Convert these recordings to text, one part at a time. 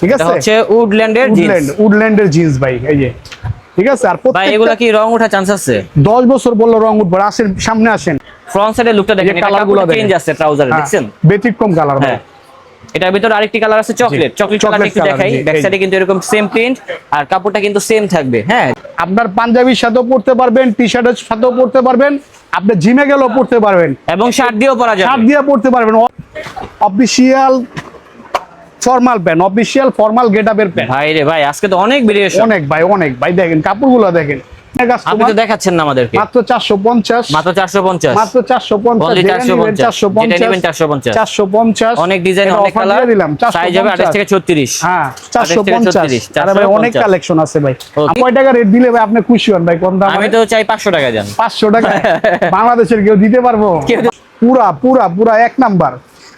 ঠিক আছে? হচ্ছে উডল্যান্ডের জিন্স উডল্যান্ড উডল্যান্ডের জিন্স ভাই এই যে। ঠিক আছে? আর ভাই এগুলা কি রং ওঠা চান্স আছে? দশ বছর বলল রং উঠবে আসেন সামনে আসেন। ফ্রন্ট সাইডের লুকটা দেখেন এটা colour কালারগুলো গুলো চেঞ্জ আছে ট্রাউজারে হ্যাঁ, দেখছেন? ব্যতিক্রম কালার হ্যাঁ। এটার ভিতরে আরেকটি কালার আছে চকলেট চকলেট কালার chocolate একটু দেখাই। ব্যাক সাইডে কিন্তু এরকম সেম প্রিন্ট আর কাপড়টা কিন্তু সেম থাকবে হ্যাঁ। আপনার পাঞ্জাবির সাথেও পড়তে পারবেন টি শার্টের সাথেও পড়তে পারবেন আপনি জিমে গেলেও পড়তে পারবেন। এবং শার্ট দিয়েও পরা শার্ট যাবে দিয়ে পড়তে পারবেন। Official formal pant official formal gate আপের প্যান্ট ভাই রে ভাই আজকে তো অনেক ভেরিয়েশন অনেক ভাই অনেক ভাই দেখেন কাপড়গুলো দেখেন আপনি তো দেখাচ্ছেন না আমাদেরকে মাত্র চারশো পঞ্চাশ মাত্র চারশো পঞ্চাশ মাত্র চারশো পঞ্চাশ Only 450 চারশো নেবেন পঞ্চাশ 450 চারশো পঞ্চাশ অনেক ডিজাইন অনেক কালার দিলাম সাইজ হবে আঠাশ থেকে ছত্রিশ হ্যাঁ চারশো পঞ্চাশ 36, আরে ভাই অনেক কালেকশন আছে ভাই কয় টাকা রেট দিলে ভাই আপনি খুশি হন ভাই কোন দাম আমি তো চাই পাঁচশো টাকা যান পাঁচশো টাকা বাংলাদেশের কেউ দিতে পারব পুরা পুরা পুরা এক নাম্বার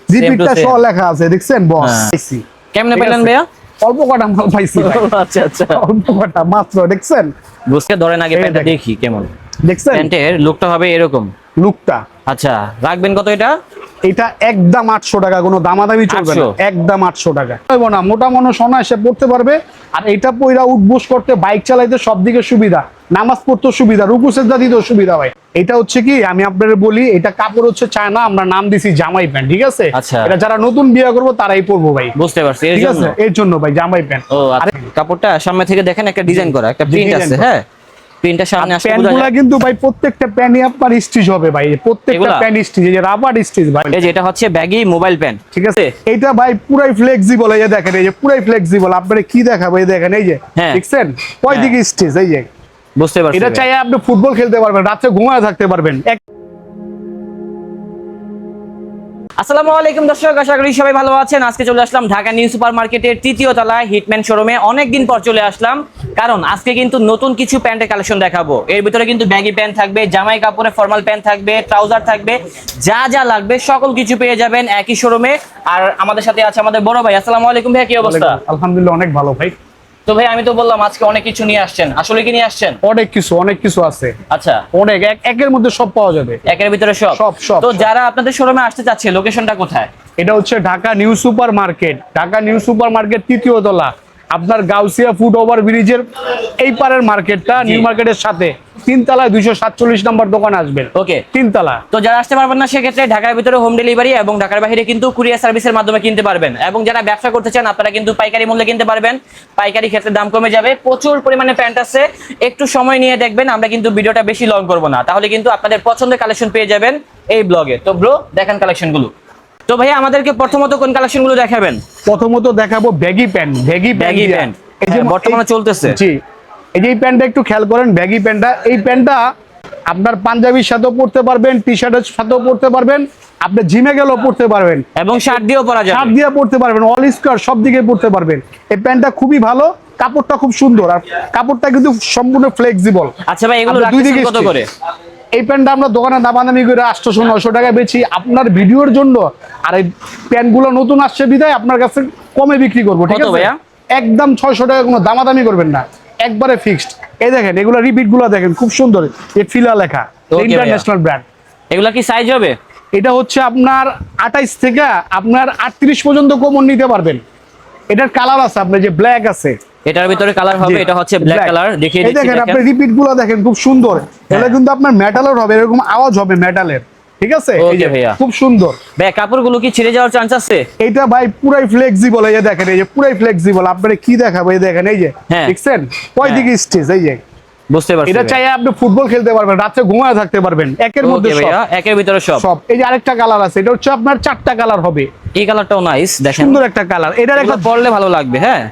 জিপিটা same. সহ লেখা আছে দেখছেন বস হ্যাঁ। কেমনে পেলেন ভাইয়া? অল্প কটা মাল পাইছি আচ্ছা আচ্ছা। অল্প কটা মাত্র দেখছেন? বুঝকে ধরেন আগে প্যান্টটা দেখি কেমন। দেখছেন? প্যান্টের লুকটা হবে এরকম। লুকটা আচ্ছা রাখবেন কত এটা? এটা একদম আটশো টাকা কোনো দামাদামি চলবে না। একদম আটশো টাকা। না মোটা মানুষ অনায়াসে পড়তে পারবে। আর এটা পয়রা উঠবোস করতে বাইক চালাইতে সব দিকে সুবিধা। নামাজ পড়তে সুবিধা রুকু দিতেও সুবিধা ভাই। এটা হচ্ছে কি আমি আপনাদের বলি এটা কাপড় হচ্ছে চায়না আমরা নাম দিছি জামাই প্যান্ট ঠিক আছে? আচ্ছা। এটা যারা নতুন বিয়ে করব তারাই পরবো ভাই। বুঝতে পারছি ঠিক আছে? এর জন্য ভাই জামাই প্যান্ট। আচ্ছা। কাপড়টা সামনে থেকে দেখেন একটা ডিজাইন করা একটা প্রিন্ট আছে হ্যাঁ? প্রিন্টটা সামনে আসলে কিন্তু ভাই প্রত্যেকটা আপনার স্টিচ হবে ভাই। প্রত্যেকটা প্যান স্টিচ এই যে রাবার স্টিচ ভাই। এই যে এটা হচ্ছে ব্যাগি মোবাইল প্যান ঠিক আছে? এটা ভাই পুরাই ফ্লেক্সিবল এই যে দেখেন এই যে পুরাই ফ্লেক্সিবল আপনারা কি দেখাবো? এই দেখেন এই যে হ্যাঁ। দেখছেন? কয় হ্যাঁ। দিকে স্টেজ এই যে। বুঝতে পারছেন এটা চাই আপনি ফুটবল খেলতে পারবেন রাত্রে ঘুমায় থাকতে পারবেন। আসসালামু আলাইকুম দর্শক, আশা করি সবাই ভালো আছেন। আজকে চলে আসলাম ঢাকা নিউ সুপার মার্কেটের তৃতীয় তলায় হিটম্যান শোরুমে। অনেকদিন পর চলে আসলাম। কারণ আজকে কিন্তু নতুন কিছু প্যান্টের কালেকশন দেখাবো। এর ভিতরে কিন্তু ব্যাগি প্যান্ট থাকবে, জামাই কাপড়ে ফর্মাল প্যান্ট থাকবে ট্রাউজার থাকবে, যা যা লাগবে, সকল কিছু পেয়ে যাবেন একই শোরুমে। আর আমাদের সাথে আছে আমাদের বড় ভাই। আসসালামু আলাইকুম ভাই, কি অবস্থা? আলহামদুলিল্লাহ, অনেক ভালো ভাই। তো ভাই আমি তো বললাম আজকে অনেক কিছু নিয়ে আসছেন। আসলে কি নিয়ে আসছেন? অনেক কিছু অনেক কিছু আছে। আচ্ছা। অনেক এক একের মধ্যে সব পাওয়া যাবে। একের ভিতরে সব? সব, সব, তো যারা আপনাদের শোরুমে আসতে চাচ্ছে লোকেশনটা কোথায়? এটা হচ্ছে Dhaka new super market Dhaka new super market তৃতীয় তলা। আপনার গাউসিয়া ফুট ওভার ব্রিজের এই পারের মার্কেটটা নিউ মার্কেটের সাথে তিন তলায় দুইশো সাতচল্লিশ নম্বর দোকান আসবেন ওকে। তিন তলা তো যারা আসতে পারবেন না সেক্ষেত্রে ঢাকার ভিতরে হোম ডেলিভারি এবং ঢাকার বাইরে কিন্তু কুরিয়ার সার্ভিসের মাধ্যমে কিনতে পারবেন। এবং যারা ব্যবসা করতে চান আপনারা কিন্তু পাইকারি মূল্যে কিনতে পারবেন। পাইকারি ক্ষেত্রে দাম কমে যাবে। প্রচুর পরিমাণে প্যান্ট আছে। একটু সময় নিয়ে দেখবেন আমরা কিন্তু ভিডিওটা বেশি লং করব না। তাহলে কিন্তু আপনাদের পছন্দের কালেকশন পেয়ে যাবেন এই ব্লগে তো ব্রো দেখেন কালেকশনগুলো। তো ভাইয়া আমাদেরকে প্রথমত কোন কালেকশনগুলো দেখাবেন? প্রথমত দেখাবো baggy pant baggy baggy pant এই যে বর্তমানে চলতেছে। জি। এই যে প্যান্টটা একটু খেয়াল করেন ব্যাগি প্যান্টটা এই প্যান্টটা আপনার পাঞ্জাবির সাথেও পড়তে পারবেন টি শার্টের সাথেও পড়তে পারবেন আপনি জিমে গেলেও পড়তে পারবেন। এবং শার্ট দিয়েও পরা শার্ট যাবে দিয়ে পড়তে পারবেন অল স্কোয়ার সব দিকে পড়তে পারবেন। এই প্যান্টটা খুবই ভালো কাপড়টা খুব সুন্দর আর কাপড়টা কিন্তু সম্পূর্ণ ফ্লেক্সিবল আচ্ছা ভাই এগুলো দুই দিকে কত করে? এই প্যান্টটা আমরা দোকানে দামাদামি করে আটশোশো নশো টাকা বেচি। আপনার ভিডিওর জন্য আর এই প্যান্টগুলো নতুন আসছে বিদায় আপনার কাছে কমে বিক্রি করব ঠিক আছে? ভাইয়া? একদম ছয়শো টাকা কোনো দামাদামি করবেন না একবারে ফিক্সড এই দেখেন এগুলো রিপিটগুলো দেখেন খুব সুন্দর। এ ফিলা লেখা ইন্টারন্যাশনাল ব্র্যান্ড এগুলা কি সাইজ হবে? এটা হচ্ছে আপনার আঠাইশ থেকে আপনার আটত্রিশ পর্যন্ত কমন নিতে পারবেন। এটার কালার আছে আপনার যে ব্ল্যাক আছে। এটার ভিতরে কালার হবে এটা হচ্ছে ব্ল্যাক কালার দেখিয়ে দিচ্ছি দেখেন আপনি রিপিটগুলো দেখেন খুব সুন্দর। এটা হ্যাঁ। কিন্তু আপনার মেটালের হবে এরকম আওয়াজ হবে মেটালের ঠিক আছে। খুব সুন্দর। ভাই কাপড়গুলো কি ছিঁড়ে যাওয়ার চান্স আছে? এটা ভাই পুরাই ফ্লেক্সিবল এই যে দেখেন এই যে পুরাই ফ্লেক্সিবল আপনারা কি দেখাবো এই দেখেন এই যে হ্যাঁ। দেখছেন? কয় দিকে স্টেজ এই যে। বুঝতে পারছি এটা। চাইলে আপনি ফুটবল খেলতে পারবেন রাত্রে ঘুমায় থাকতে পারবেন একের মধ্যে সব। একের ভিতরে সব। সব এই যে আরেকটা কালার আছে এটা হচ্ছে আপনার চারটা কালার হবে। এই কালারটাও নাইস দেখেন। সুন্দর একটা কালার এটার একটা পরলে ভালো লাগবে হ্যাঁ।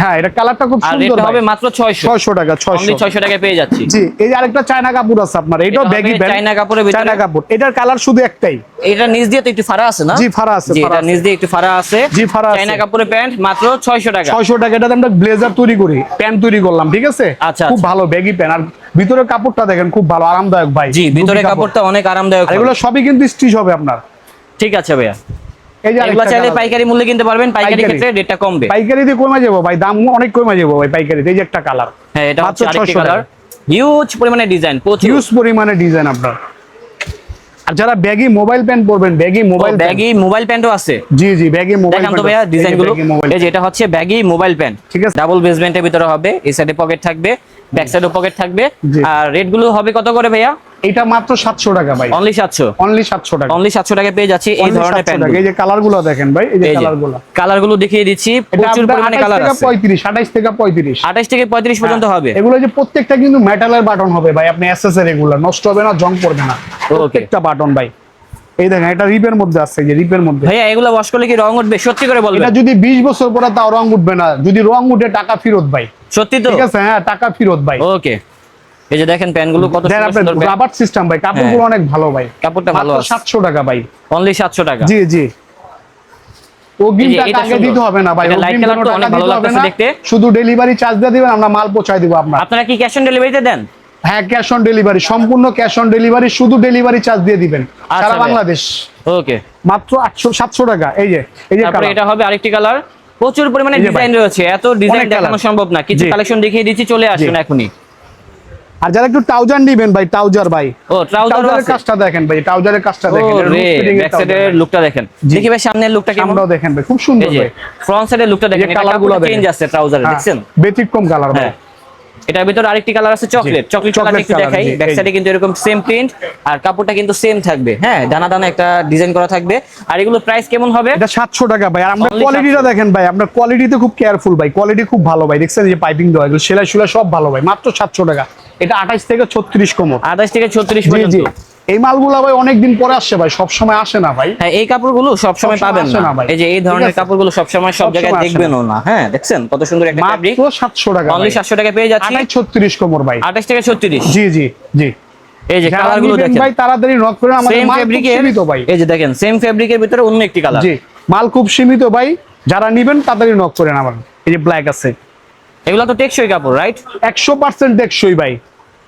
হ্যাঁ এটা কালারটা খুব সুন্দর হবে মাত্র 600 ছয়শো টাকা অনলি ছয়শো 600 টাকায় পেয়ে যাচ্ছি। জি এই আরেকটা চায়না কাপড় আছে আপনার এটাও ব্যাগি হবে চায়না কাপড়ের ভিতরে। চায়না কাপড়। এটার কালার শুধু একটাই। এটা নিচ দিয়ে তো একটু ফাড়া আছে না? জি, ফাড়া আছে, এটা নিচ দিয়ে একটু ফাড়া আছে। জি, ফাড়া আছে। চাইনা কাপড়ের প্যান্ট মাত্র 600 টাকা। ছয়শো টাকা এটাতে আমরা ব্লেজার তৈরি করি প্যান্ট তৈরি করলাম ঠিক আছে? আচ্ছা, খুব আচ্ছা। ভালো ব্যাগি প্যান্ট আর ভিতরের কাপড়টা দেখেন খুব ভালো আরামদায়ক ভাই জি ভিতরে কাপড়টা অনেক আরামদায়ক এগুলো সবই কিন্তু স্টিচ হবে আপনার। ঠিক আছে ভাইয়া। এগুলো আরেকটা চাইলে পাইকারি মূল্যে কিনতে পারবেন পাইকারি পাইকারি। ক্ষেত্রে রেটটা কমবে। পাইকারি দিয়ে কমে যাব ভাই দাম অনেক কমে যাব ভাই পাইকারি এই যে একটা কালার। হ্যাঁ এটা হচ্ছে আরেকটি কালার। হিউজ পরিমাণে ডিজাইন প্রচুর। হিউজ পরিমাণে ডিজাইন আপনার। আর যারা ব্যাগি মোবাইল প্যান্ট পরবেন ব্যাগি মোবাইল ব্যাগি মোবাইল প্যান্টও আছে। জি জি ব্যাগি মোবাইল দেখান তো ভাইয়া ডিজাইনগুলো। এই যে এটা হচ্ছে ব্যাগি মোবাইল প্যান্ট ঠিক আছে। ডাবল বেসমেন্টের ভিতরে হবে এই সাইডে পকেট থাকবে ব্যাক সাইডে পকেট থাকবে। আর রেটগুলো হবে কত করে ভাইয়া? এটা মাত্র 700 টাকা ভাই। অনলি সাতশো। অনলি 700 টাকা। অনলি সাতশো টাকা পেয়ে যাচ্ছে এই ধরনের প্যান্ট এই যে কালারগুলো দেখেন ভাই এই যে কালারগুলো কালারগুলো দেখিয়ে দিচ্ছি প্রচুর পরিমাণে কালার আছে। 35 28 থেকে 35 আঠাশ থেকে পঁয়ত্রিশ পর্যন্ত হবে। এগুলো যে প্রত্যেকটা কিন্তু মেটালের বাটন হবে ভাই আপনি এসএস এর এগুলো। নষ্ট হবে না জং পড়বে না। প্রত্যেকটা বাটন ভাই। এই দেখেন এটা রিপের মধ্যে আছে যে রিপের মধ্যে। ভাইয়া এগুলো ওয়াশ করলে কি রং উঠবে? সত্যি করে বলবেন। এটা যদি 20 বছর পরে তাও রং উঠবে না। যদি রং উঠে টাকা ফেরত ভাই। সত্যি তো? ঠিক আছে? হ্যাঁ টাকা ফেরত ভাই। ওকে এই যে দেখেন প্যান্টগুলো কত সুন্দর রাবার সিস্টেম ভাই কাপড়গুলো অনেক ভালো ভাই। কাপড়টা ভালো আছে। 700 টাকা ভাই। অনলি সাতশো টাকা। জি জি। অগ্রিম এই টাকা আগে দিতে হবে না ভাই কোনো তো অনেক ভালো লাগতেছে দেখতে। শুধু ডেলিভারি চার্জ দিয়ে দিবেন আমরা মাল পৌঁছায় দিব আপনার। আপনারা কি ক্যাশ অন ডেলিভারিতে দেন? হ্যাঁ ক্যাশ অন ডেলিভারি সম্পূর্ণ ক্যাশ অন ডেলিভারি শুধু ডেলিভারি চার্জ দিয়ে দিবেন। আচ্ছা সারা। বাংলাদেশ। ওকে মাত্র আটশো সাতশো টাকা এই যে এই যে তারপরে এটা হবে আরেকটি কালার প্রচুর পরিমাণে। ডিজাইন রয়েছে এত ডিজাইন দেখানো সম্ভব না। কিছু কালেকশন দেখিয়ে দিচ্ছি চলে আসুন এখনই। আর যারা একটু ট্রাউজার নিবেন ভাই ট্রাউজার ভাই। ও ট্রাউজারের কাজটা দেখেন ভাই ট্রাউজারের কাজটা দেখেন ব্যাক সাইডের লুকটা দেখেন। দেখি ভাই সামনের লুকটা কেমন? দেখেন ভাই খুব সুন্দর ভাই। ফ্রন্ট সাইডের লুকটা দেখেন এটা কালারগুলো গুলো চেঞ্জ। আছে ট্রাউজারে হ্যাঁ, দেখছেন? ব্যতিক্রম কালার ভাই। হ্যাঁ। এটার ভিতরে আরেকটি কালার আছে চকলেট চকলেট কালার একটু দেখাই। ব্যাক সাইডে কিন্তু এরকম সেম প্রিন্ট আর কাপড়টা কিন্তু সেম থাকবে। হ্যাঁ দানা দানা একটা ডিজাইন করা থাকবে। আর এগুলো প্রাইস কেমন হবে? এটা সাতশো টাকা ভাই। আর আমরা কোয়ালিটিটা দেখেন ভাই আপনার কোয়ালিটিতে খুব কেয়ারফুল ভাই। কোয়ালিটি খুব ভালো ভাই। দেখছেন যে পাইপিং দেওয়া এগুলো সেলাই সুলাই সব ভালো ভাই। মাত্র সাতশো টাকা। এটা আঠাইশ থেকে ছত্রিশ কোমর। আঠাশ থেকে ছত্রিশ জি পর্যন্ত। জি এই মালগুলা ভাই অনেকদিন পরে আসছে ভাই সব সময় আসে না ভাই। হ্যাঁ এই কাপড়গুলো সবসময় সবসময় পাবেন না। ভাই। এই যে এই ধরনের। কাপড়গুলো সবসময় সব জায়গায় আসে দেখবেনও না। হ্যাঁ দেখছেন? কত সুন্দর একটা ফ্যাব্রিক মাত্র সাতশো টাকা অনলি সাতশো টাকা পেয়ে যাচ্ছি। আঠাইশ ছত্রিশ কোমর ভাই। আঠাশ থেকে ছত্রিশ? জি জি জি। এই যে যারা কালারগুলো দেখেন। ভাই তাড়াতাড়ি নক করে আমাদের মাল সীমিত ভাই। এই যে দেখেন সেম ফেব্রিকের ভিতরে অন্য একটি কালার জি মাল খুব সীমিত ভাই। যারা নিবেন তাড়াতাড়ি নক করেন আমার এই যে ব্ল্যাক আছে। এগুলো তো টেকসই কাপড় রাইট একশো পার্সেন্ট দেখছই ভাই।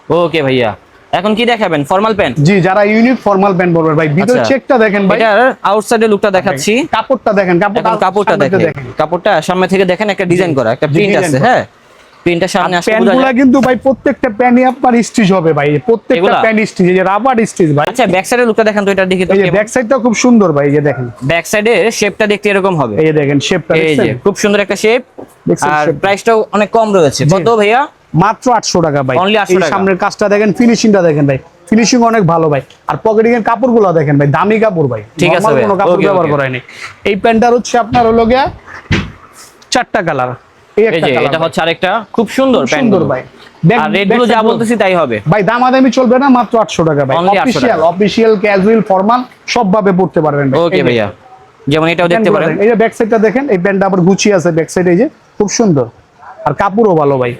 ওকে ভাইয়া। এখন কি দেখাবেন? ফর্মাল প্যান্ট জি যারা ইউনিক ফর্মাল প্যান্ট পরবে ভাই ভিতরে আচ্ছা। চেকটা দেখেন ভাই। এটার আউটসাইডের লুকটা দেখাচ্ছি। কাপড়টা দেখেন কাপড়টা এখন কাপড়টা দেখেন। কাপড়টা সামনে থেকে দেখেন একটা ডিজাইন করা একটা প্রিন্ট আছে। হ্যাঁ? প্রিন্টটা সামনে আসলে প্যান্টগুলা কিন্তু ভাই প্রত্যেকটা প্যান্টই আপনার স্টিচ হবে ভাই প্রত্যেকটা? প্যান্ট স্টিচ এই যে রাবার স্টিচ ভাই। আচ্ছা ব্যাক সাইডের লুকটা দেখেন তো এটা দেখি তো এই যে ব্যাক সাইডটা খুব সুন্দর ভাই এই যে দেখেন। ব্যাক সাইডের শেপটা দেখতে এরকম হবে। এই যে দেখেন শেপটা এই যে খুব সুন্দর একটা শেপ আর? প্রাইসটাও অনেক কম রয়েছে। কত ভাইয়া মাত্র 800 টাকা ভাই। Only 800 এই সামনের কাজটা দেখেন ফিনিশিংটা দেখেন ভাই। ফিনিশিং অনেক ভালো ভাই। আর পকেটিং এর কাপড়গুলো দেখেন ভাই দামি কাপড় ভাই। ঠিক আছে কোনো কাপড় ব্যবহার. করা হয়নি এই প্যান্টটার হচ্ছে আপনার হলো গিয়া চারটা কালার। এটা হচ্ছে আরেকটা খুব সুন্দর সুন্দর ভাই। Back- আর রেট যা বলতেছি তাই হবে। ভাই দামাদামি চলবে না মাত্র 800 টাকা ভাই। Only 800 official official casual formal সব ভাবে পড়তে পারবেন ভাই। ওকে ভাইয়া। যেমন এটাও দেখতে প্যান্টগুলো পারেন। এই যে ব্যাক সাইডটা দেখেন এই প্যান্টটা আবার আছে ব্যাক সাইডে এই যে খুব সুন্দর। আর কাপড়ও ভালো ভাই।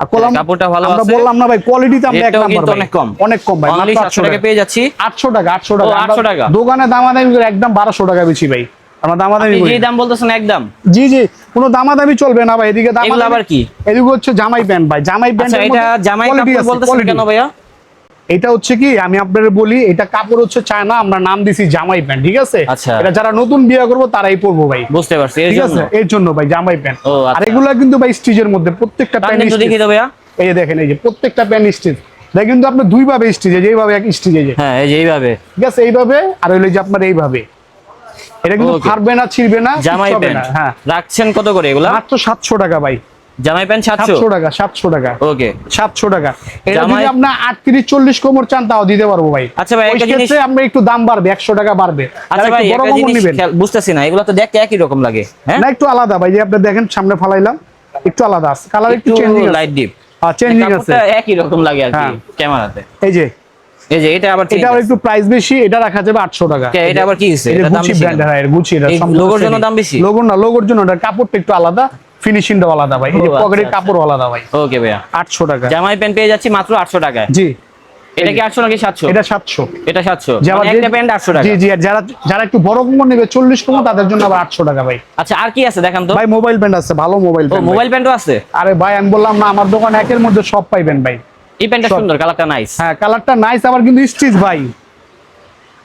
আর কলম কাপড়টা ভালো আমরা বললাম না ভাই কোয়ালিটিতে আমরা এক নাম্বার অনেক কম। অনেক কম ভাই মাত্র 700 800 টাকা পেয়ে যাচ্ছি। 800 টাকা 800 টাকা। ও, 800 টাকা। দোকানে দামাদামি করে একদম 1200 টাকা বেশি ভাই। আমরা দামাদামি করি। দাম বলতেছেন একদম। জি জি কোনো দামাদামি চলবে না ভাই। এদিকে দাম এগুলো আবার কি? এদিকে হচ্ছে জামাই প্যান্ট ভাই। জামাই প্যান্ট প্যান্টের এটা জামাই কাপড় বলতেছেন কেন ভাইয়া? এটা হচ্ছে কি আমি আপনাদের বলি এটা কাপড় হচ্ছে চায়না আমরা নাম দিছি জামাই প্যান্ট ঠিক আছে? আচ্ছা। এটা যারা নতুন বিয়ে করব তারাই পরবো ভাই। বুঝতে পারছি ঠিক আছে? এর জন্য ভাই জামাই প্যান্ট। আচ্ছা। আর এগুলা কিন্তু ভাই স্টিচের মধ্যে প্রত্যেকটা প্যান্ট দেখি ভাইয়া। এই যে দেখেন এই যে প্রত্যেকটা প্যান্ট স্টিচ দেখ কিন্তু আপনার দুই ভাবে স্টিচ এইভাবে এক স্টিচ এই যে। হ্যাঁ এই যে এইভাবে। ঠিক আছে এইভাবে আর হইল যে আপনার এইভাবে। এটা কিন্তু. ফারবে না ছিড়বে না জামাই প্যান্ট। হ্যাঁ। রাখছেন কত করে এগুলা? মাত্র সাতশো টাকা ভাই। জামাই প্যান্ট সাতশো? সাতশো টাকা সাতশো টাকা। ওকে। সাতশো টাকা। এটা যদি আপনার আটত্রিশ চল্লিশ কোমর চান তাও দিতে পারব ভাই। আচ্ছা ভাই, একটা জিনিস- আমরা একটু দাম বাড়বে একশো টাকা বাড়বে। আচ্ছা ভাই বড় একটা জিনিস নিবেন। বুঝতেছি না এগুলো তো দেখতে একই রকম লাগে হ্যাঁ? না একটু আলাদা ভাই যে আপনি দেখেন সামনে ফালাইলাম একটু আলাদা আছে। কালার একটু চেঞ্জিং লাইট ডিপ চেঞ্জিং আছে। একই রকম লাগে আর কি হ্যাঁ। ক্যামেরাতে। এই যে। এই যে এটা আবার এটা একটু প্রাইস বেশি এটা রাখা যাবে আটশো টাকা। কে, এটা আবার কি হইছে? এটা দাম বেশি ব্র্যান্ড? হ্যাঁ গুচি এটা লোগোর জন্য দাম বেশি? লোগো না লোগোর জন্য এটা কাপড়টা একটু আলাদা। ফিনিশিংটাও আলাদা ভাই। এই যে আচ্ছা, পকেটের আচ্ছা। কাপড় আলাদা ভাই। ওকে ভাইয়া। আটশো টাকা। জামাই প্যান্ট পেয়ে যাচ্ছি মাত্র আটশো টাকায়। জি। এটা কি আটশো নাকি সাতশো? এটা সাতশো। এটা সাতশো। যে আবার মানে যে- একটা প্যান্ট আটশো টাকা। জি জি আর যারা যারা একটু বড় কোমর নেবে চল্লিশ কোমর তাদের জন্য আবার আটশো টাকা ভাই। আচ্ছা আর কি আছে? দেখান তো। ভাই মোবাইল প্যান্ট আছে ভালো মোবাইল প্যান্ট মোবাইল প্যান্টও আছে? আরে ভাই আমি বললাম না আমার দোকান একের মধ্যে সব পাইবেন ভাই। এই প্যান্টটা সুন্দর কালারটা নাইস হ্যাঁ কালারটা নাইস আবার কিন্তু স্টিচ ভাই।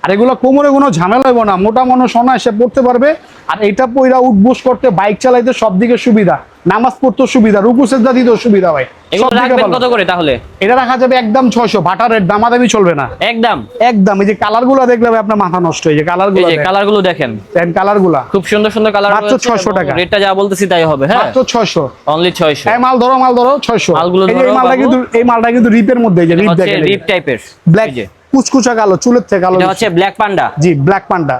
আর এগুলো কোমরে কোনো ঝামেলা হইব না। মোটা মানুষ অনায়াসে পড়তে পারবে। আর এটা পইরা উঠবোস করতে বাইক চালাইতে সব দিকে সুবিধা। নামাজ পড়তে সুবিধা রুকু সেজদা দিতেও সুবিধা ভাই। কত করে তাহলে? এটা রাখা যাবে একদম ছয়শো। ভাটারের দামাদামি চলবে না। একদম। একদম। এই যে কালারগুলা দেখলে আপনার মাথা নষ্ট হয়ে যে কালার এই যে কালারগুলো দেখেন। কালারগুলা। খুব সুন্দর সুন্দর কালার মাত্র 600 টাকা। রেটটা যা বলতেছি তাই হবে হ্যাঁ? মাত্র ছয়শো। অনলি 600 এই মাল ধরো মাল ধরো ছয়শো। মালগুলো এই এই মালটা কিন্তু এই মালটা কিন্তু রিপের মধ্যে এই যে রিপ দেখেন। রিপ টাইপের ব্ল্যাক কুচকুচা কালো চুলের থেকে কালো এটা হচ্ছে ব্ল্যাক পান্ডা জি ব্ল্যাক পান্ডা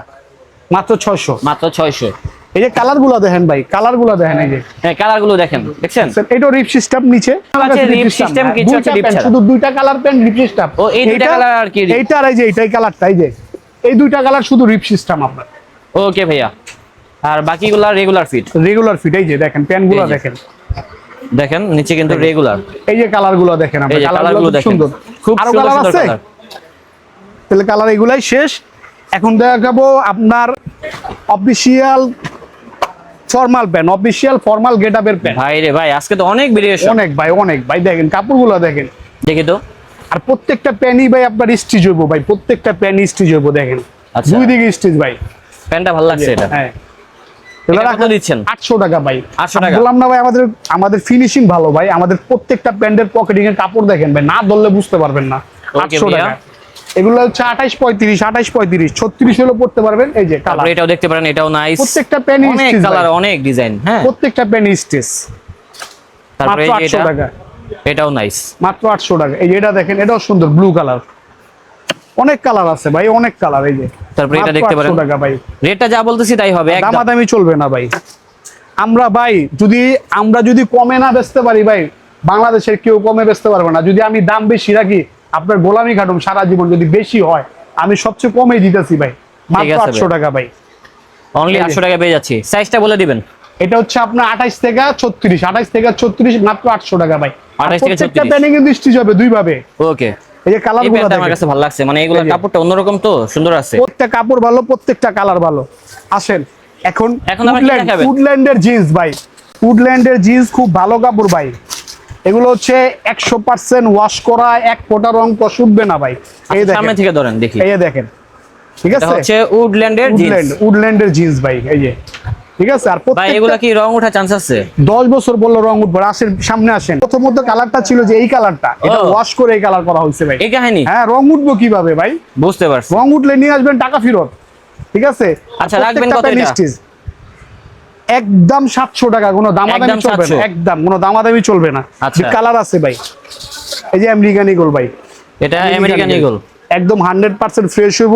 মাত্র ছয়শো। মাত্র 600 এই যে কালারগুলা দেখেন ভাই কালারগুলা দেখেন এই যে। হ্যাঁ কালারগুলো দেখেন দেখছেন? এটা রিপ সিস্টেম নিচে। আছে rip system, কিছু আছে ছাড়া। শুধু দুইটা কালার পেন রিপ সিস্টেম ও, এই দুইটা colour আর কি এইটা আর এই যে এইটাই কালারটা এই যে। এই দুইটা কালার শুধু রিপ সিস্টেম আপনার। ওকে ভাইয়া। আর বাকিগুলা রেগুলার ফিট রেগুলার ফিট এই যে দেখেন প্যানগুলা দেখেন। দেখেন নিচে কিন্তু রেগুলার এই যে কালারগুলো দেখেন আপনি কালার কালারগুলো সুন্দর। খুব সুন্দর কালার সুন্দর আছে? কালার তাহলে কালার এগুলাই শেষ। এখন দেখাবো আপনার official formal pant official formal gate আপের প্যান ভাই রে ভাই আজকে তো অনেক ভেরিয়েশন অনেক ভাই অনেক ভাই। দেখেন কাপড়গুলো দেখেন। দেখি তো। আর প্রত্যেকটা প্যানই ভাই আপনার স্টিচ হইব ভাই প্রত্যেকটা প্যান স্টিচ হইব দেখেন। আচ্ছা। দুই দিকে স্টিচ ভাই। প্যান্টটা ভালো লাগছে এটা। হ্যাঁ? আটশো টাকা ভাই। 800 টাকা। বললাম না ভাই আমাদের আমাদের ফিনিশিং ভালো ভাই। আমাদের প্রত্যেকটা প্যান্টের পকেটিং এর কাপড় দেখেন ভাই না ধরলে বুঝতে পারবেন না। আটশো। টাকা। এগুলো হচ্ছে আঠাইশ পঁয়ত্রিশ আঠাইশ পঁয়ত্রিশ ছত্রিশ হলে পড়তে পারবেন। এই যে কালার এটাও দেখতে পারেন এটাও নাইস প্রত্যেকটা প্যান অনেক কালার অনেক ডিজাইন হ্যাঁ। প্রত্যেকটা প্যান স্টেজ তারপরে এটা টাকা। এটাও নাইস মাত্র আটশো টাকা। এই যে এটা দেখেন এটাও সুন্দর ব্লু কালার অনেক কালার আছে ভাই অনেক কালার এই যে। তারপরে এটা দেখতে পারেন। টাকা ভাই। রেটটা যা বলতেছি তাই হবে দামাদামি চলবে না ভাই। আমরা ভাই যদি আমরা যদি কমে না বেচতে পারি ভাই বাংলাদেশের কেউ কমে বেচতে পারবে না। যদি আমি দাম বেশি রাখি আপনার গোলামি খাটুম সারা জীবন যদি বেশি হয় আমি সবচেয়ে কমে দিতেছি ভাই। মাত্র আটশো টাকা ভাই। অনলি আটশো টাকা পেয়ে যাচ্ছি। সাইজটা বলে দিবেন। এটা হচ্ছে আপনার আঠাইশ থেকে ছত্রিশ। আঠাইশ থেকে ছত্রিশ মাত্র আটশো টাকা ভাই। 28 প্রত্যেকটা প্যানে কিন্তু স্টিচ হবে দুই ভাবে ওকে এই যে আমার কাছে ভালো লাগছে। মানে কাপড়টা অন্যরকম তো সুন্দর আছে। প্রত্যেকটা কাপড় ভালো প্রত্যেকটা কালার ভালো। আসেন এখন এখন? উডল্যান্ডের জিন্স ভাই। উডল্যান্ডের জিন্স খুব ভালো কাপড় ভাই। এগুলো হচ্ছে একশো পার্সেন্ট ওয়াশ করা এক ফোঁটা রং উঠবে না ভাই। এই সামনে দেখেন। থেকে ধরেন দেখি। এই দেখেন। ঠিক আছে? হচ্ছে উডল্যান্ডের জিন্স উডল্যান্ড উডল্যান্ডের জিন্স ভাই এই যে। ঠিক আছে? আর ভাই এগুলা কি রং ওঠার চান্স আছে? দশ বছর বলল রং উঠবে আসেন সামনে আসেন। প্রথমত কালারটা ছিল যে এই কালারটা। এটা ওয়াশ করে এই কালার করা হয়েছে ভাই। এই কাহিনী? হ্যাঁ রং উঠবো কীভাবে ভাই? বুঝতে পারছি। রং উঠলে নিয়ে আসবেন টাকা ফেরত। ঠিক আছে? আচ্ছা, রাখবেন কত এটা? একদম সাতশো টাকা কোনো দামাদামি চলবে না। একদম কোনো দামাদামি চলবে না। আচ্ছা। কালার আছে ভাই। এই যে আমেরিকান ইগল ভাই। এটা আমেরিকান ইগল একদম হান্ড্রেড পার্সেন্ট ফ্রেশ হইব।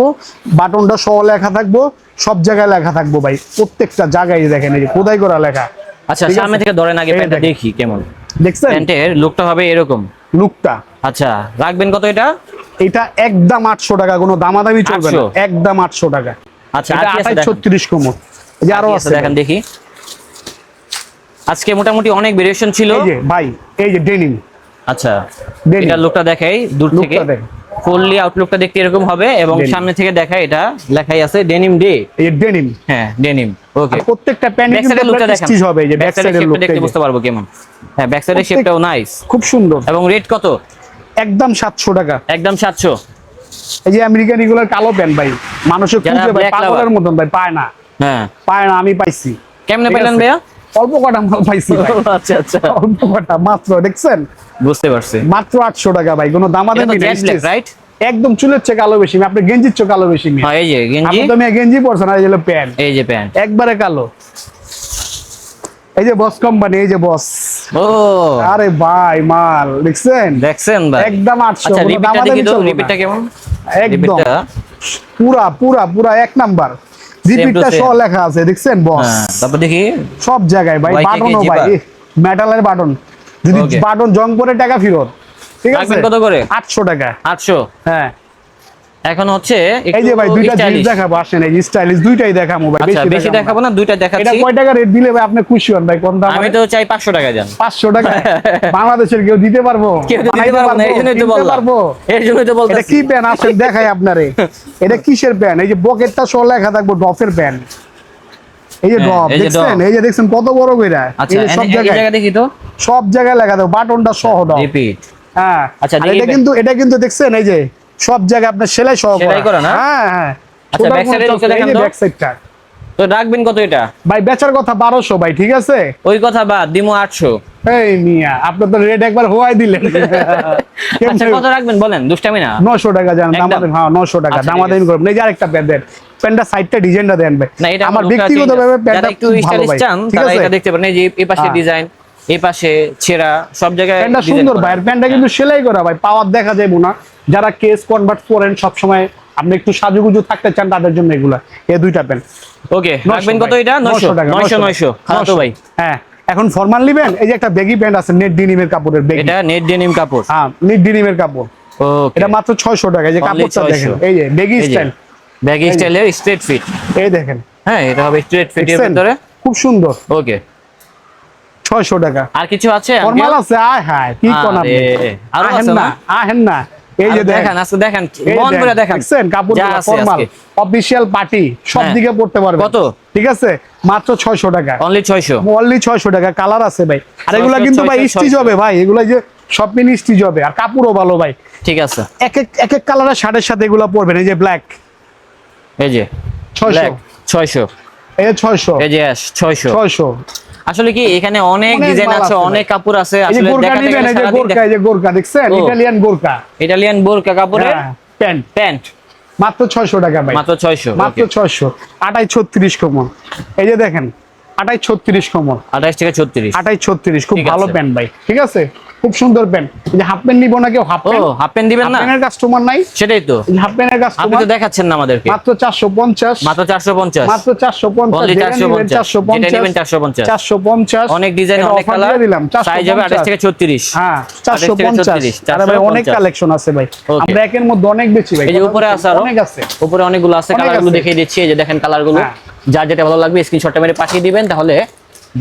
বাটনটা সহ লেখা থাকব সব জায়গায় লেখা থাকব ভাই। প্রত্যেকটা জায়গায় দেখেন এই যে খোদাই করা লেখা। আচ্ছা সামনে থেকে ধরেন আগে প্যান্টটা দেখি কেমন। দেখছেন? প্যান্টের লুকটা হবে এরকম। লুকটা আচ্ছা রাখবেন কত এটা? এটা একদম আটশো টাকা কোনো দামাদামি চলবে না। একদম আটশো টাকা। আচ্ছা আর এটা কি আছে আঠাশ দেখেন? ছত্রিশ কমো এই যে আরও আছে দেখেন দেখি। আজকে মোটামুটি অনেক ভেরিয়েশন ছিল। এই যে ভাই এই যে ডেনিম আচ্ছা এটা লুকটা দেখাই দূর থেকে। ফুললি আউটলুকটা দেখতে এরকম হবে এবং সামনে থেকে দেখাই এটা লেখাই আছে ডেনিম ডে এই ডেনিম হ্যাঁ ডেনিম ওকে প্রত্যেকটা প্যান্ট ব্যাক সাইডের লুকটা দেখেন। স্টিচ হবে এই যে ব্যাক সাইডের লুকটা দেখতে বুঝতে পারব কেমন। হ্যাঁ ব্যাক সাইডের শেপটাও নাইস খুব সুন্দর। এবং রেট কত? একদম 700 টাকা। একদম সাতশো। এই যে আমেরিকান এগুলোর কালো প্যান্ট ভাই। মানুষের যারা খুঁজে ভাই পাগলের মতন ভাই পায় না। হ্যাঁ। পায় না আমি পাইছি। কেমনে পেলেন ভাইয়া? অল্প কটা মাল পাইছি আচ্ছা আচ্ছা। অল্প কটা মাত্র দেখছেন? বুঝতে পারছি। মাত্র 800 টাকা ভাই কোনো দামাদামি নেই jet একদম চুলের চেয়ে কালো বেশি আপনি গেঞ্জির চেয়ে কালো বেশি হ্যাঁ এই যে গেঞ্জি? আপনি তো গেঞ্জি পরছেন আর এই হলো প্যান্ট। এই যে প্যান্ট। একবারে কালো। এই যে বস কোম্পানি এই যে বস। ও। আরে ভাই মাল দেখছেন? দেখছেন ভাই। একদম 800 আচ্ছা রিপিটটা দেখি তো রিপিটটা কেমন? একদম। পুরা পুরা পুরা এক নাম্বার। Same. সহ লেখা আছে দেখছেন বস হ্যাঁ তারপর দেখি। সব জায়গায় ভাই বাটনও ভাই মেটালের বাটন যদি বাটন জং করে টাকা ফিরত ঠিক আছে? কত করে? 800 টাকা। আটশো? হ্যাঁ। এখন হচ্ছে এই যে ভাই দুইটা জিনিস দেখাবো আসেন এই স্টাইলিশ দুইটাই দেখাবো ভাই আচ্ছা বেশি দেখাবো দেখাবো না। দুইটা এটা কয় টাকা রেট দিলে ভাই আপনি খুশি হন ভাই কোন দাম? আমি তো চাই পাঁচশো টাকা যান 500 টাকা? বাংলাদেশের কেউ দিতে পারব? কেউ দিতে পারব না এই জন্যই তো বললাম। পারব? এর জন্যই তো এটা কি প্যান আসেন দেখাই আপনারে। এটা কিসের প্যান এই যে পকেটটা সহ লেখা থাকব ডফের প্যান এই যে হ্যাঁ, এই দেখছেন? এই যে দেখছেন কত বড় কইরা? আচ্ছা এই যে সব জায়গায়। জায়গা দেখি তো। সব জায়গায় লেখা থাকবে বাটনটা সহ ডফ। রিপিট হ্যাঁ আচ্ছা, এটা। কিন্তু এটা কিন্তু দেখছেন এই যে সব জায়গায় আপনার সেলাই সহ করা। হ্যাঁ হ্যাঁ। আচ্ছা, back side এ ঢুকে তো। ব্যাক সাইডটা তো রাখবেন কত এটা? ভাই বেচার কথা বারোশো ভাই ঠিক আছে? ওই কথা বাদ দিমো আটশো। এই মিয়া আপনার তো রেট একবার হওয়াই দিলেন। আচ্ছা কত রাখবেন বলেন? দুষ্টামি না? নশো টাকা জান দামাদামি হ্যাঁ নশো টাকা আচ্ছা, দামাদামি ঠিক এই যে আরেকটা প্যান্ট দেন। প্যান্টটা সাইডটা ডিজাইনটা দেন ভাই। না এটা আমার আমার ব্যক্তিগত ভাবে প্যান্টটা একটু স্টাইলিশ চান তারা এটা দেখতে পারেন। এই যে এই পাশে হ্যাঁ। ডিজাইন এই পাশে ছেঁড়া সব জায়গায় প্যান্টটা সুন্দর ভাই। আর প্যান্টটা কিন্তু সেলাই করা ভাই। পাওয়ার দেখা যায় না যারা কেস কনভার্ট করেন সবসময় আপনি একটু সাজুগুজু থাকতে চান তাদের জন্য এগুলা। এই দুইটা প্যান্ট ওকে রাখবেন কত এটা? নয়শো? নশো টাকা, নয়শো নশো নয়শো। তো ভাই। হ্যাঁ এখন ফরমাল নিবেন? এই যে একটা বেগি প্যান্ট আছে নেট ডিনিমের কাপড়ের বেগি এটা নেট ডেনিম কাপড়। হ্যাঁ নেট ডিনিমের কাপড়। ওকে এটা মাত্র ছয়শো টাকা এই যে কাপড়টা দেখেন। এই যে বেগি স্টাইল ব্যাগি স্টাইলের স্ট্রেট ফিট এই দেখেন। হ্যাঁ এটা হবে স্ট্রেট ফিটের দেখছেন? ভিতরে। খুব সুন্দর। ওকে ছয়শো টাকা। আর কিছু আছে? ফরমাল আছে? আয় হায় কি কোন আপনি? আরে, আহেন আছে না? আহেন না। এই যে দেখেন। আজকে দেখান মন করে দেখান। দেখছেন? কাপড় যা আছে ফরমাল আজকে। অফিসিয়াল পার্টি সব। দিকে পড়তে পারবে কত? ঠিক আছে? মাত্র ছয়শো টাকা। অনলি ছয়শো। অনলি ছয়শো টাকা। কালার আছে ভাই। আর এগুলা কিন্তু ভাই স্টিচ হবে ভাই। এগুলা যে সব মিনি স্টিচ হবে। আর কাপড়ও ভালো ভাই। ঠিক আছে। এক এক এক এক কালারের শার্টের সাথে এগুলা পরবেন। এই যে ব্ল্যাক এই যে ছয়শো। black, ছয়শো। এই যে ছয়শো। এই যে অ্যাশ ছয়শো। ছয়শো। আসলে কি এখানে অনেক ডিজাইন আছে অনেক কাপড় আছে আসলে নিবেন এই যে গোরকা এই যে গোরকা দেখছেন? ইতালিয়ান গোরকা বোরকা। কাপড়ের হ্যাঁ প্যান্ট। প্যান্ট। মাত্র ছয়শো টাকা ভাই। মাত্র ছয়শো মাত্র ছয়শো। আটাই ছত্রিশ কোমর এই যে দেখেন আটাই ছত্রিশ কোমর আঠাশ থেকে ছত্রিশ। আটাই ছত্রিশ খুব ভালো প্যান্ট ভাই। ঠিক আছে? খুব সুন্দর প্যান্ট এই যে হাফ প্যান্ট নিবো না কেউ? হাফ ও প্যান্ট হাফ প্যান্ট দিবেন না? প্যান্টের কাস্টমার নাই। সেটাই তো। হাফ প্যান্টের কাস্টমার আপনি তো দেখাচ্ছেন না আমাদেরকে। মাত্র চারশো পঞ্চাশ। মাত্র চারশো পঞ্চাশ। মাত্র চারশো পঞ্চাশ। Only যেটা নিবেন 450, চারশো যেটা নিবেন পঞ্চাশ। 450 অনেক ডিজাইন অনেক কালার দিলাম সাইজ হবে আঠাশ থেকে ছত্রিশ। হ্যাঁ চারশো 28 থেকে পঞ্চাশ। 36, আরে ভাই অনেক কালেকশন আছে ভাই. আমরা একের মধ্যে অনেক বেশি ভাই। এই যে উপরে আছে আরও। অনেক আছে। উপরে অনেকগুলো আছে কালারগুলো। দেখিয়ে দিচ্ছি। এই যে দেখেন কালারগুলো হ্যাঁ। যার যেটা ভালো লাগবে স্ক্রিনশটটা মেরে পাঠিয়ে দিবেন। তাহলে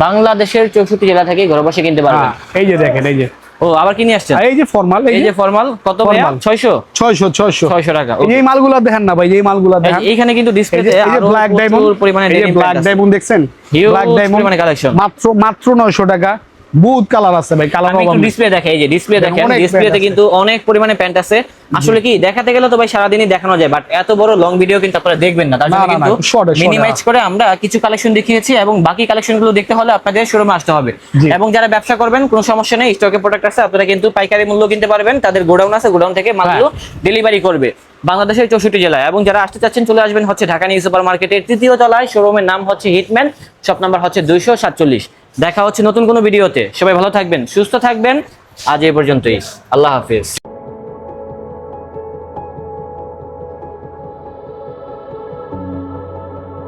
বাংলাদেশের চৌষট্টি জেলা থেকে ঘরে বসে কিনতে পারবেন। হ্যাঁ, এই যে দেখেন এই যে। ও আবার কি নিয়ে আসছেন? এই যে ফর্মাল এই যে ফরমাল কত Formal। ছয়শো? ছয়শো ছয়শো। ছয়শো টাকা এই মালগুলো দেখেন না ভাই এই মালগুলা দেখেন। এইখানে কিন্তু ডিসপ্লেতে এই যে ব্ল্যাক ডায়মন্ড পরিমাণে ব্ল্যাক ডায়মন্ড দেখছেন? ব্ল্যাক ডায়মন্ড মানে কালেকশন মাত্র মাত্র 900 টাকা। বহুত কালার আছে ভাই কালার আমি একটু ডিসপ্লে দেখাই এই যে ডিসপ্লে দেখেন, ডিসপ্লেতে কিন্তু অনেক পরিমাণে প্যান্ট আছে। আসলে কি দেখাতে গেলে তো ভাই সারাদিনই দেখানো যায় বাট এত বড় লং ভিডিও কিন্তু আপনারা দেখবেন না। তার জন্য কিন্তু মিনিমাইজ করে আমরা কিছু কালেকশন দেখিয়েছি এবং বাকি কালেকশনগুলো দেখতে হলে আপনাদের শোরুমে আসতে হবে। এবং যারা ব্যবসা করবেন কোনো সমস্যা নেই স্টকে প্রোডাক্ট আছে আপনারা কিন্তু পাইকারি মূল্য কিনতে পারবেন তাদের গোডাউন আছে গোডাউন থেকে মালগুলো হ্যাঁ। ডেলিভারি করবে। বাংলাদেশের চৌষট্টি জেলায়। এবং যারা আসতে চাচ্ছেন চলে আসবেন হচ্ছে ঢাকা নিউ সুপার মার্কেটের তৃতীয় তলায় শোরুমের নাম হচ্ছে হিটম্যান শপ নাম্বার হচ্ছে দুইশো সাতচল্লিশ। দেখা হচ্ছে নতুন কোনো ভিডিওতে। সবাই ভালো থাকবেন, সুস্থ থাকবেন। আজ এই পর্যন্তই। আল্লাহ হাফিজ।